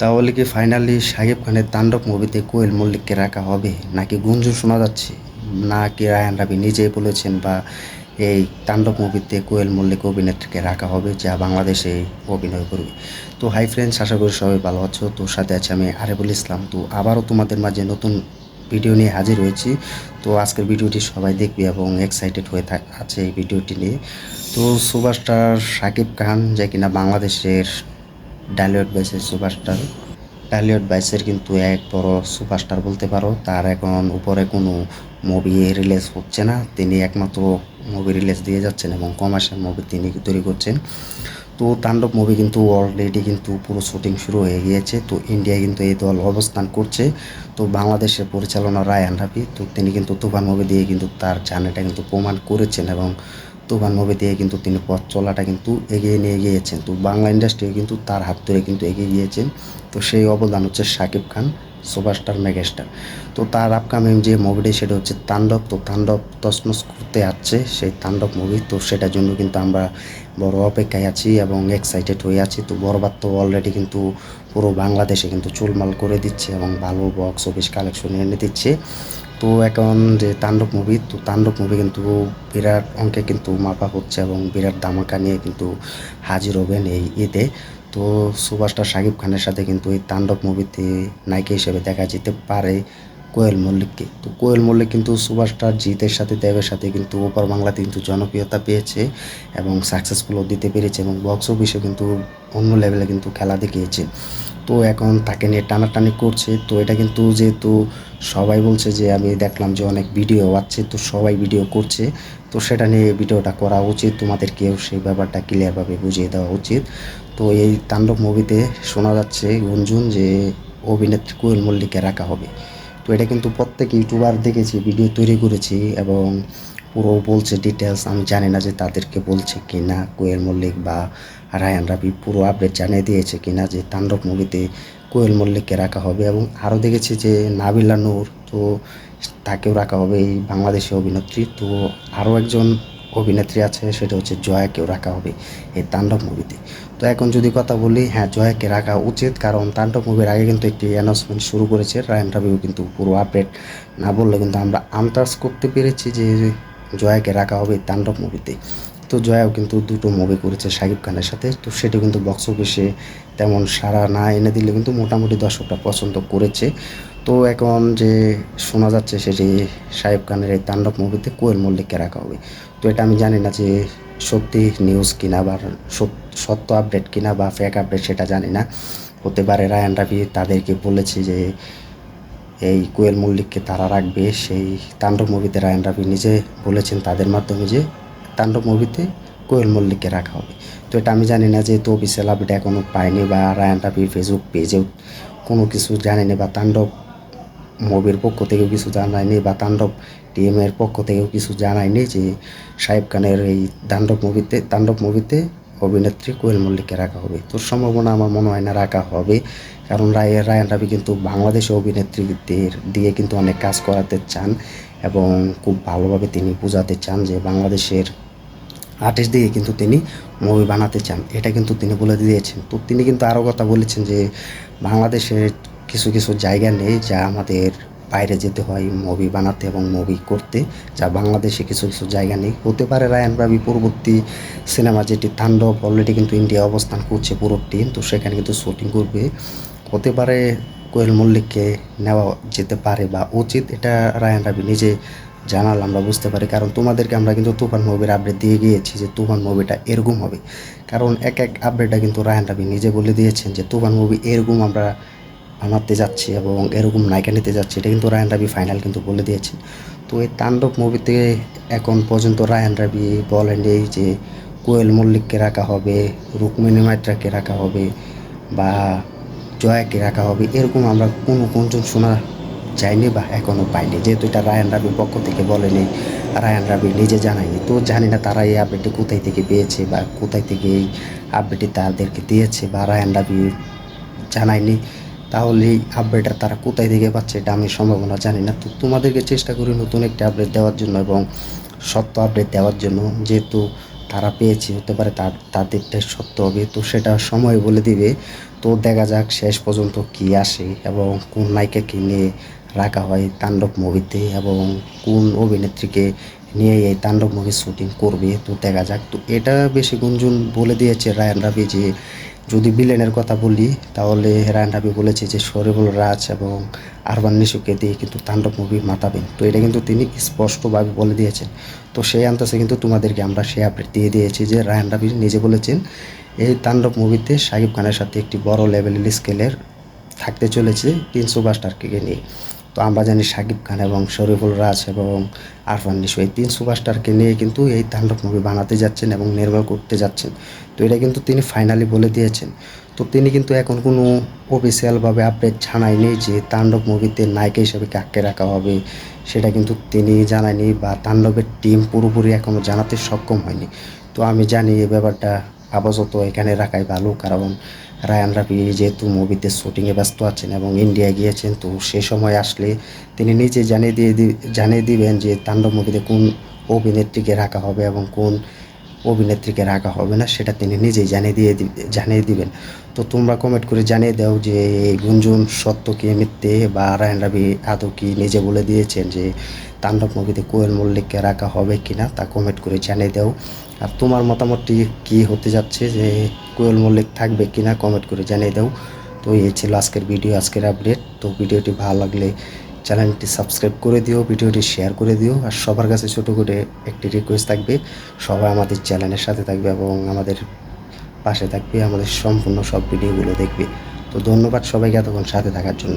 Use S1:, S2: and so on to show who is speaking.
S1: তাহলে কি ফাইনালি সাকিব খানের তাণ্ডব মুভিতে কোয়েল মল্লিককে রাখা হবে? নাকি গুঞ্জন শোনা যাচ্ছে? নাকি রায়ান রাবি নিজেই বলেছেন বা এই তাণ্ডব মুভিতে কোয়েল মল্লিক অভিনেত্রীকে রাখা হবে যা বাংলাদেশে অভিনয় করবে? তো হাই ফ্রেন্ডস আশা করি সবাই ভালো আছো। তো সাথে আছে আমি আরেবুল ইসলাম। তো আবারও তোমাদের মাঝে নতুন ভিডিও নিয়ে হাজির হয়েছি। তো আজকের ভিডিওটি সবাই দেখবে এবং এক্সাইটেড হয়ে থাক আছে এই ভিডিওটি নিয়ে। তো সুপারস্টার সাকিব খান, যে কিনা বাংলাদেশের ডালিউড বাইসের সুপারস্টার। ডালিউড বাইসের কিন্তু এক বড় সুপারস্টার বলতে পারো। তার এখন উপরে কোনো মুভি রিলিজ হচ্ছে না। তিনি একমাত্র মুভি রিলিজ দিয়ে যাচ্ছেন এবং কমার্শিয়াল মুভি তিনি তৈরি করছেন। তো তাণ্ডব মুভি কিন্তু অলরেডি কিন্তু পুরো শুটিং শুরু হয়ে গিয়েছে। তো ইন্ডিয়ায় কিন্তু এই দল অবস্থান করছে। তো বাংলাদেশের পরিচালনা রায়ান রাবি তো তিনি কিন্তু তুফান মুভি দিয়ে কিন্তু তার জার্নিটা কিন্তু প্রমাণ করেছেন এবং তুফান মুভি দিয়ে কিন্তু তিনি পথ চলাটা কিন্তু এগিয়ে নিয়ে গিয়েছেন। তো বাংলা ইন্ডাস্ট্রি কিন্তু তার হাত ধরে কিন্তু এগিয়ে গিয়েছেন। তো সেই অবদান হচ্ছে শাকিব খান, সুপারস্টার, মেগাস্টার। তো তার আপকামিং যে মুভিটি সেটা হচ্ছে তাণ্ডব। তো তাণ্ডব তসমস করতে আসছে সেই তাণ্ডব মুভি তো সেটার জন্য কিন্তু আমরা বড় অপেক্ষায় আছি এবং এক্সাইটেড হয়ে আছি। তো বরবাদ তো অলরেডি কিন্তু পুরো বাংলাদেশে কিন্তু চুলমাল করে দিচ্ছে এবং ভালো বক্স অফিস কালেকশন এনে দিচ্ছে। তো এখন যে তাণ্ডব মুভি তো তাণ্ডব মুভি কিন্তু বিরাট অঙ্কে কিন্তু মাপা হচ্ছে এবং বিরাট ধামাকা নিয়ে কিন্তু হাজির হবেন এই ঈদে। তো সুপারস্টার শাকিব খানের সাথে কিন্তু এই তাণ্ডব মুভিতে নায়িকা হিসেবে দেখা যেতে পারে। কোয়েল মল্লিককে। তো কোয়েল মল্লিক কিন্তু সুপারস্টার, জিতের সাথে, দেবের সাথে কিন্তু ওপার বাংলাতে কিন্তু জনপ্রিয়তা পেয়েছে এবং সাকসেসফুলও দিতে পেরেছে এবং বক্স অফিসে কিন্তু অন্য লেভেলে কিন্তু খেলা দেখিয়েছে। তো এখন তাকে নিয়ে টানাটানি করছে। তো এটা কিন্তু যেহেতু সবাই বলছে যে, আমি দেখলাম যে অনেক ভিডিও আছে তো সবাই ভিডিও করছে। তো সেটা নিয়ে ভিডিওটা করা উচিত। তোমাদেরকেও সেই ব্যাপারটা ক্লিয়ারভাবে বুঝিয়ে দেওয়া উচিত। তো এই তাণ্ডব মুভিতে শোনা যাচ্ছে গুঞ্জুন যে অভিনেত্রী কোয়েল মল্লিককে রাখা হবে। তো এটা কিন্তু প্রত্যেক ইউটিউবার দেখেছি, ভিডিও তৈরি করেছি এবং পুরো বলছে ডিটেলস আমি জানি না যে তাদেরকে বলছে কি না কোয়েল মল্লিক বা রায়ান রাবি পুরো আপডেট জানিয়ে দিয়েছে কি না যে তাণ্ডব মুভিতে কোয়েল মল্লিককে রাখা হবে এবং আরও দেখেছি যে নাবিলা নূর, তো তাকেও রাখা হবে এই বাংলাদেশি অভিনেত্রী। তো আরও একজন অভিনেত্রী আছে, সেটা হচ্ছে জয়াকেও রাখা হবে এই তাণ্ডব মুভিতে। তো এখন যদি কথা বলি হ্যাঁ জয়াকে রাখা উচিত, কারণ তাণ্ডব মুভির আগে কিন্তু একটি অ্যানাউন্সমেন্ট শুরু করেছে রায়ান রাবিও কিন্তু পুরো আপডেট না বললে কিন্তু আমরা আন্দাজ করতে পেরেছি যে জয়াকে রাখা হবে তাণ্ডব মুভিতে। তো জয়াও কিন্তু দুটো মুভি করেছে শাকিব খানের সাথে, তো সেটা কিন্তু বক্স অফিসে তেমন সারা না এনে দিলে কিন্তু মোটামুটি দর্শকরা পছন্দ করেছে। তো এখন যে শোনা যাচ্ছে সেটি শাহিব খানের এই তাণ্ডব মুভিতে কোয়েল মল্লিককে রাখা হবে। তো এটা আমি জানি না যে সত্যি নিউজ কিনা বা সত- সত্য আপডেট কিনা বা ফেক আপডেট সেটা জানি না। হতে পারে রায়ান রাবি তাদেরকে বলেছে যে এই কোয়েল মল্লিককে তারা রাখবে। সেই তাণ্ডব মুভিতে রায়ান রাবি নিজে বলেছেন তাদের মাধ্যমে যে তাণ্ডব মুভিতে কোয়েল মল্লিককে রাখা হবে। তো এটা আমি জানি না যেহেতু অফিসিয়াল আপডেট এখনও পাইনি বা রায়ান রাবি ফেসবুক পেজেও কোনো কিছু জানেনি বা তাণ্ডব মুভির পক্ষ থেকেও কিছু জানায়নি বা তাণ্ডব টিমের পক্ষ থেকেও কিছু জানায়নি যে সাহেব খানের এই তাণ্ডব মুভিতে তাণ্ডব মুভিতে অভিনেত্রী কোয়েল মল্লিককে রাখা হবে। তোর সম্ভাবনা আমার মনে হয় না রাখা হবে। কারণ রায়, রায়ান রাবি কিন্তু বাংলাদেশি অভিনেত্রীদের দিয়ে কিন্তু অনেক কাজ করাতে চান এবং খুব ভালোভাবে তিনি বোঝাতে চান যে বাংলাদেশের আর্টিস্ট দিয়ে কিন্তু তিনি মুভি বানাতে চান। এটা কিন্তু তিনি বলে দিয়েছেন। তো তিনি কিন্তু আরও কথা বলেছেন যে বাংলাদেশের কিছু কিছু জায়গা নেই যা আমাদের বাইরে যেতে হয় মুভি বানাতে এবং মুভি করতে, যা বাংলাদেশে কিছু কিছু জায়গা নেই। হতে পারে রায়ান রাবি পরবর্তী সিনেমা যেটি তাণ্ডব অলরেডি কিন্তু ইন্ডিয়া অবস্থান করছে পুরো টিম তো সেখানে কিন্তু শুটিং করবে। হতে পারে কোয়েল মল্লিককে নেওয়া যেতে পারে বা উচিত, এটা রায়ান রাবি নিজে জানাল, আমরা বুঝতে পারি। কারণ তোমাদেরকে আমরা কিন্তু তুফান মুভির আপডেট দিয়ে গিয়েছি যে তুফান মুভিটা এরকম হবে। কারণ এক এক আপডেটটা কিন্তু রায়ান রাবি নিজে বলে দিয়েছেন যে তুফান মুভি এরকম আমরা বানাতে যাচ্ছি এবং এরকম নায়িকা নিতে যাচ্ছি, এটা কিন্তু রায়ান রাবি ফাইনাল কিন্তু বলে দিয়েছেন তো এই তাণ্ডব মুভিতে এখন পর্যন্ত রায়ান রাবি বলেন এই যে কোয়েল মল্লিককে রাখা হবে, রুক্মিণী মাত্রাকে রাখা হবে বা জয়াকে রাখা হবে, এরকম আমরা কোনো কোনজন শোনা যায়নি বা এখনও পাইনি। যেহেতু এটা রায়ান রাবির পক্ষ থেকে বলেনি, রায়ান রাবি নিজে জানায়নি। তো জানি না তারা এই আপডেটটি কোথায় থেকে পেয়েছে বা কোথায় থেকে এই আপডেটটি তাদেরকে দিয়েছে বা রায়ান রাবি জানায়নি। তাহলে এই আপডেটটা তারা কোথায় থেকে পাচ্ছে এটা আমি সম্ভাবনা জানি না। তো তোমাদেরকে চেষ্টা করি নতুন একটা আপডেট দেওয়ার জন্য এবং সত্য আপডেট দেওয়ার জন্য। যেহেতু তারা পেয়েছে, হতে পারে তার তাদেরটাই সত্য হবে, তো সেটা সময় বলে দিবে। তো দেখা যাক শেষ পর্যন্ত কি আসে এবং কোন নায়িকাকে নিয়ে রাখা হয় তাণ্ডব মুভিতে এবং কোন অভিনেত্রীকে নিয়ে এই তাণ্ডব মুভি শুটিং করবে, তো দেখা যাক। তো এটা বেশি গুঞ্জন বলে দিয়েছে রায়ান রাবি যে যদি বিলেনের কথা বলি, তাহলে রায়ান রাবি বলেছে যে, শরীফুল রাজ এবং আরবান নিশুকে দিয়ে কিন্তু তাণ্ডব মুভি মাতাবেন। তো এটা কিন্তু তিনি স্পষ্টভাবে বলে দিয়েছেন। তো সেই আন্দাজে কিন্তু তোমাদেরকে আমরা সেই আপডেট দিয়ে দিয়েছি যে, রায়ান রাবি নিজে বলেছেন, এই তাণ্ডব মুভিতে শাকিব খানের সাথে একটি বড় লেভেলের স্কেলের থাকতে চলেছে তিন সুপারস্টারকে নিয়ে। তো আমরা জানি শাকিব খান এবং শরীফুল রাজ এবং আরফান নিশো এই তিন সুপারস্টারকে নিয়ে কিন্তু এই তাণ্ডব মুভি বানাতে যাচ্ছেন এবং নির্মাণ করতে যাচ্ছেন। তো এটা কিন্তু তিনি ফাইনালি বলে দিয়েছেন। তো তিনি কিন্তু এখন কোনো অফিসিয়ালভাবে আপডেট জানায়নি যে তাণ্ডব মুভিতে নায়িকা হিসেবে কাকে রাখা হবে, সেটা কিন্তু তিনি জানায়নি বা তাণ্ডবের টিম পুরোপুরি এখনও জানাতে সক্ষম হয়নি। তো আমি জানি এই ব্যাপারটা আপাতত এখানে রাখাই ভালো, কারণ রায়ান রাফি যেহেতু মুভিতে শুটিংয়ে ব্যস্ত আছেন এবং ইন্ডিয়ায় গিয়েছেন, তো সে সময় আসলে তিনি নিজে জানিয়ে দিয়ে জানিয়ে দিবেন যে তাণ্ডব মুভিতে কোন অভিনেত্রীকে রাখা হবে এবং কোন অভিনেত্রীকে রাখা হবে না, সেটা তিনি নিজেই জানিয়ে দিয়ে জানিয়ে দিবেন। তো তোমরা কমেন্ট করে জানিয়ে দাও যে এই গুঞ্জন সত্য কি মিথ্যে বা রায়ন রাবি আদৌ কি নিজে বলে দিয়েছেন যে তাণ্ডব মুভিতে কোয়েল মল্লিককে রাখা হবে কি না তা কমেন্ট করে জানিয়ে দাও। আর তোমার মতামতটি কি হতে যাচ্ছে যে কোয়েল মল্লিক থাকবে কি না কমেন্ট করে জানিয়ে দাও। তো এই ছিল আজকের ভিডিও আজকের আপডেট তো ভিডিওটি ভালো লাগলে চ্যানেলটি সাবস্ক্রাইব করে দিও ভিডিওটি শেয়ার করে দিও। আর সবার কাছে ছোটো করে একটি রিকোয়েস্ট থাকবে, সবাই আমাদের চ্যানেলের সাথে থাকবে এবং আমাদের পাশে থাকবে, আমাদের সম্পূর্ণ সব ভিডিওগুলো দেখবে। তো ধন্যবাদ সবাইকে এতক্ষণ সাথে থাকার জন্য।